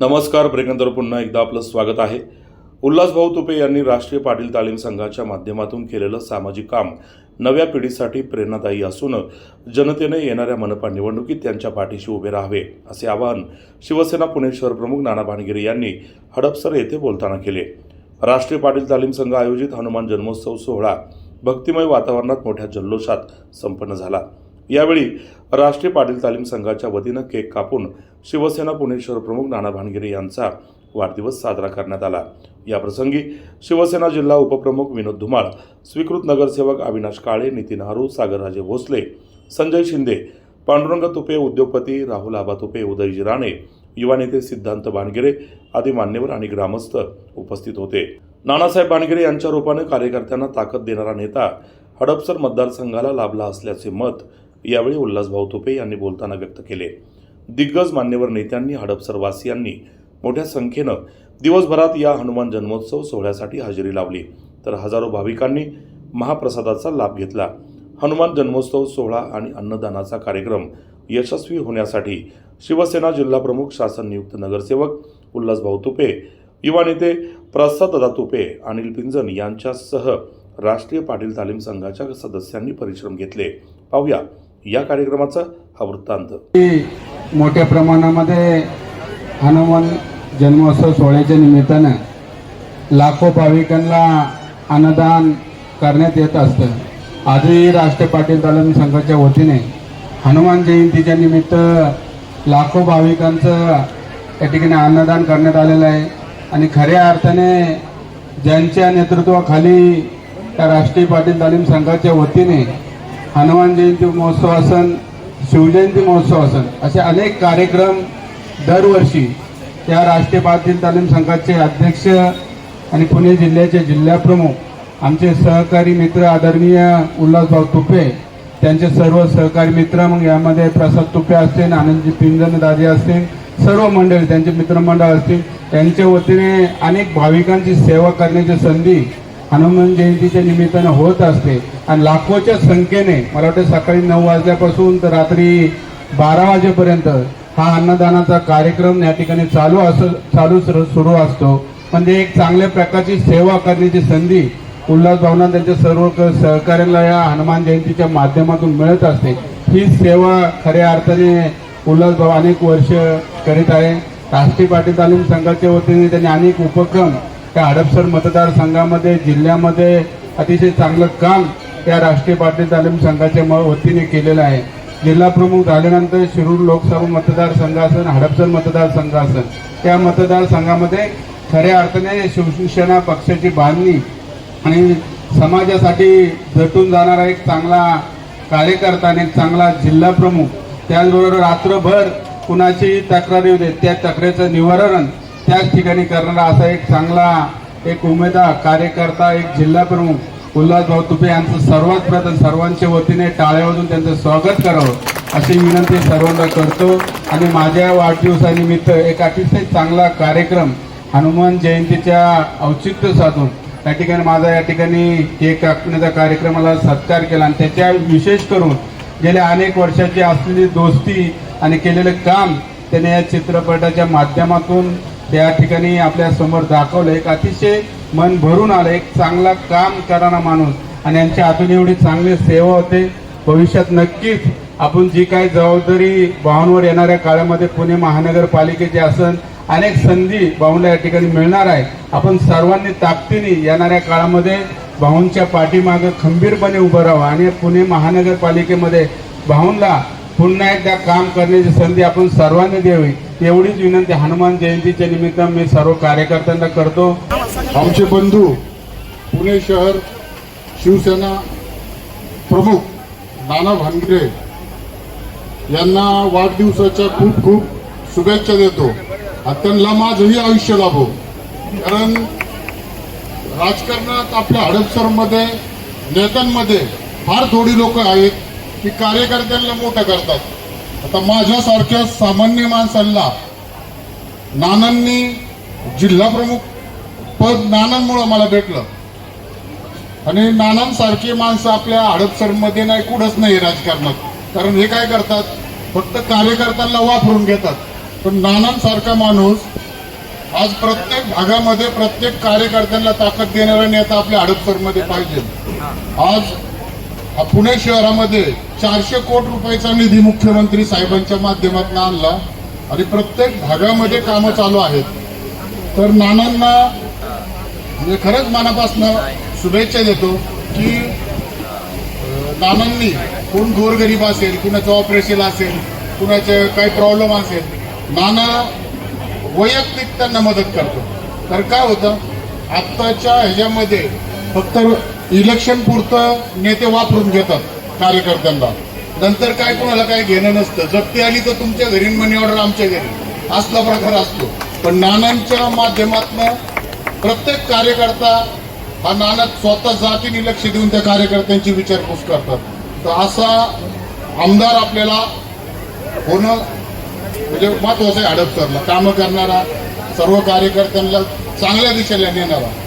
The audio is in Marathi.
नमस्कार ब्रेकनंतर पुन्हा एकदा आपलं स्वागत आहे. उल्हासभाऊ तुपे यांनी राष्ट्रीय पाटील तालीम संघाच्या माध्यमातून केलेलं सामाजिक काम नव्या पिढीसाठी प्रेरणादायी असून जनतेने येणाऱ्या मनपा निवडणुकीत त्यांच्या पाठीशी उभे राहावे असे आवाहन शिवसेना पुणे शहर प्रमुख नाना भानगिरे यांनी हडपसर येथे बोलताना केले. राष्ट्रीय पाटील तालीम संघ आयोजित हनुमान जन्मोत्सव सोहळा भक्तिमय वातावरणात मोठ्या जल्लोषात संपन्न झाला. यावेळी राष्ट्रीय पाटील तालीम संघाच्या वतीनं केक कापून शिवसेना पुणे शहरप्रमुख नाना भानगिरे यांचा वाढदिवस साजरा करण्यात आला. याप्रसंगी शिवसेना जिल्हा उपप्रमुख विनोद धुमाळ स्वीकृत नगरसेवक अविनाश काळे नितीन हारू सागरराजे भोसले संजय शिंदे पांडुरंग तुपे उद्योगपती राहुल आबा तुपे उदयजी राणे युवा नेते सिद्धांत बाणगिरे आदी मान्यवर आणि ग्रामस्थ उपस्थित होते. नानासाहेब बाणगिरे यांच्या रूपाने कार्यकर्त्यांना ताकद देणारा नेता हडपसर मतदारसंघाला लाभला असल्याचे मत यावेळी उल्हासभाऊ तुपे यांनी बोलताना व्यक्त केले. दिग्गज मान्यवर नेत्यांनी हडपसर वासियांनी मोठ्या संख्येनं दिवसभरात या हनुमान जन्मोत्सव सोहळ्यासाठी हजेरी लावली. तर हजारो भाविकांनी महाप्रसादाचा लाभ घेतला. हनुमान जन्मोत्सव सोहळा आणि अन्नदानाचा कार्यक्रम यशस्वी होण्यासाठी शिवसेना जिल्हाप्रमुख शासन नियुक्त नगरसेवक उल्हासभाऊ तुपे युवा नेते प्रसाददा तुपे अनिल पिंजन यांच्यासह राष्ट्रीय पाटील तालीम संघाच्या सदस्यांनी परिश्रम घेतले. पाहूया. या कार्यक्रमाचा हा वृत्तांत. मोठ्या प्रमाणामध्ये हनुमान जन्मोत्सव सोहळ्याच्या निमित्तानं लाखो भाविकांना अन्नदान करण्यात येत असतं. आजही राष्ट्रीय पाटील तालीम संघाच्या वतीने हनुमान जयंतीच्या निमित्त लाखो भाविकांचं या ठिकाणी अन्नदान करण्यात आलेलं आहे. आणि खऱ्या अर्थाने ज्यांच्या नेतृत्वाखाली त्या राष्ट्रीय पाटील तालीम संघाच्या वतीने हनुमान जयंती महोत्सव असन शिवजयंती महोत्सव असन असे अनेक कार्यक्रम दरवर्षी या राष्ट्रीय भारतीय तालीम संघाचे अध्यक्ष आणि पुणे जिल्ह्याचे जिल्हाप्रमुख आमचे सहकारी मित्र आदरणीय उल्हासभाऊ तुपे त्यांचे सर्व सहकारी मित्र मग यामध्ये प्रसाद तुपे असतील आनंदजी पिंजन दादी असतील सर्व मंडळी त्यांचे मित्रमंडळ असतील त्यांच्या वतीने अनेक भाविकांची सेवा करण्याची संधी हनुमान जयंतीच्या निमित्तानं होत असते. आणि लाखोच्या संख्येने मला वाटतं सकाळी नऊ वाजल्यापासून तर रात्री बारा वाजेपर्यंत हा अन्नदानाचा कार्यक्रम या ठिकाणी चालू अस चालू सुरू असतो. म्हणजे एक चांगल्या प्रकारची सेवा करण्याची संधी उल्हास भावना त्यांच्या सर्व क- सहकार्याला या हनुमान जयंतीच्या माध्यमातून मिळत असते. ही सेवा खऱ्या अर्थाने उल्हास भाऊ अनेक वर्ष करीत आहे. राष्ट्रीय पाटील तालीम संघाच्या वतीने त्यांनी अनेक उपक्रम त्या हडपसर मतदारसंघामध्ये जिल्ह्यामध्ये अतिशय चांगलं काम या राष्ट्रीय पाटील तालीम संघाच्या वतीने केलेलं आहे. जिल्हा प्रमुख झाल्यानंतर शिरूर लोकसभा मतदारसंघ असेल हडपसर मतदारसंघ असेल त्या मतदारसंघामध्ये खऱ्या अर्थाने शिवसेना पक्षाची बांधणी आणि समाजासाठी झटून जाणारा एक चांगला कार्यकर्ता आणि एक चांगला जिल्हा प्रमुख त्याचबरोबर रात्रभर कुणाची तक्रार येऊ देत त्या तक्रारीचं निवारण त्याच ठिकाणी करणारा असा एक चांगला एक उमेदवार कार्यकर्ता एक जिल्हा प्रमुख उल्हासभाऊ तुपे यांचं सर्वात प्रथम सर्वांच्या वतीने टाळ्या वाजून त्यांचं स्वागत करावं अशी विनंती सर्वांना करतो. आणि माझ्या वाढदिवसानिमित्त एक अतिशय चांगला कार्यक्रम हनुमान जयंतीच्या औचित्य साधून या ठिकाणी माझा या ठिकाणी केक कापण्याचा कार्यक्रमाला सत्कार केला. आणि त्याच्या विशेष करून गेल्या अनेक वर्षाची असलेली दोस्ती आणि केलेलं काम त्याने या चित्रपटाच्या माध्यमातून त्या ठिकाणी आपल्यासमोर दाखवलं एक अतिशय मन भरून आलं एक चांगला काम करणारा माणूस. आणि यांच्या हातून एवढी चांगली सेवा होते. भविष्यात नक्कीच आपण जी काही जबाबदारी भावांवर येणाऱ्या काळामध्ये पुणे महानगरपालिकेची असन अनेक संधी भाऊंना या ठिकाणी मिळणार आहे. आपण सर्वांनी ताकदीने येणाऱ्या काळामध्ये भाऊंच्या पाठीमागं खंबीरपणे उभं राहावं. आणि पुणे महानगरपालिकेमध्ये भाऊंना पुन्हा एकदा काम करण्याची संधी आपण सर्वांनी द्यावी. तेवढीच विनंती हनुमान जयंतीच्या निमित्त मी सर्व कार्यकर्त्यांना करतो. आमचे बंधू पुणे शहर शिवसेना प्रमुख नाना भानगिरे यांना वाढदिवसाच्या खूप खूप शुभेच्छा देतो. आणि त्यांना माझंही आयुष्य लाभो. कारण राजकारणात आपल्या हडपसरमध्ये नेत्यांमध्ये फार थोडी लोक आहेत की कार्यकर्त्यांना मोठं करतात. आता माझ्यासारख्या सामान्य माणसांना नानांनी जिल्हा प्रमुख पद नानांमुळं मला भेटलं. आणि नानांसारखी माणसं आपल्या हडपसरमध्ये नाही कुठंच नाही राजकारणात. कारण हे काय करतात? फक्त कार्यकर्त्यांना वापरून घेतात. पण नानांसारखा माणूस आज प्रत्येक भागामध्ये प्रत्येक कार्यकर्त्यांना ताकद देणारा नेता आपल्या हडपसरमध्ये पाहिजे. आज पुणे शहरामध्ये चारशे कोटी रुपयाचा निधी मुख्यमंत्री साहेबांच्या माध्यमातून आणला आणि प्रत्येक भागामध्ये कामं चालू आहेत. तर नानांना म्हणजे खरंच मनापासून शुभेच्छा देतो की नानांनी कोण गोरगरीब असेल कुणाचं ऑपरेशन असेल कुणाचे काही प्रॉब्लेम असेल नाना वैयक्तिक त्यांना मदत करतो. तर काय होतं? आत्ताच्या ह्याच्यामध्ये फक्त इलेक्शन पुरतं नेते वापरून घेतात. कार्यकर्त्यांना. नंतर काय कोणाला काय घेणं नसतं. जप्ती आली तर तुमच्या घरी मनी ऑर्डर आमच्या घरी. असला प्रकार असतो. पण नानांच्या माध्यमातनं प्रत्येक कार्यकर्ता हा नाना स्वतः जातीने लक्ष देऊन त्या कार्यकर्त्यांची विचारपूस करतात. तर असा आमदार आपल्याला होणं म्हणजे महत्वाचं आहे हडपसरला. कामं करणारा सर्व कार्यकर्त्यांना चांगल्या दिशेला नेणारा.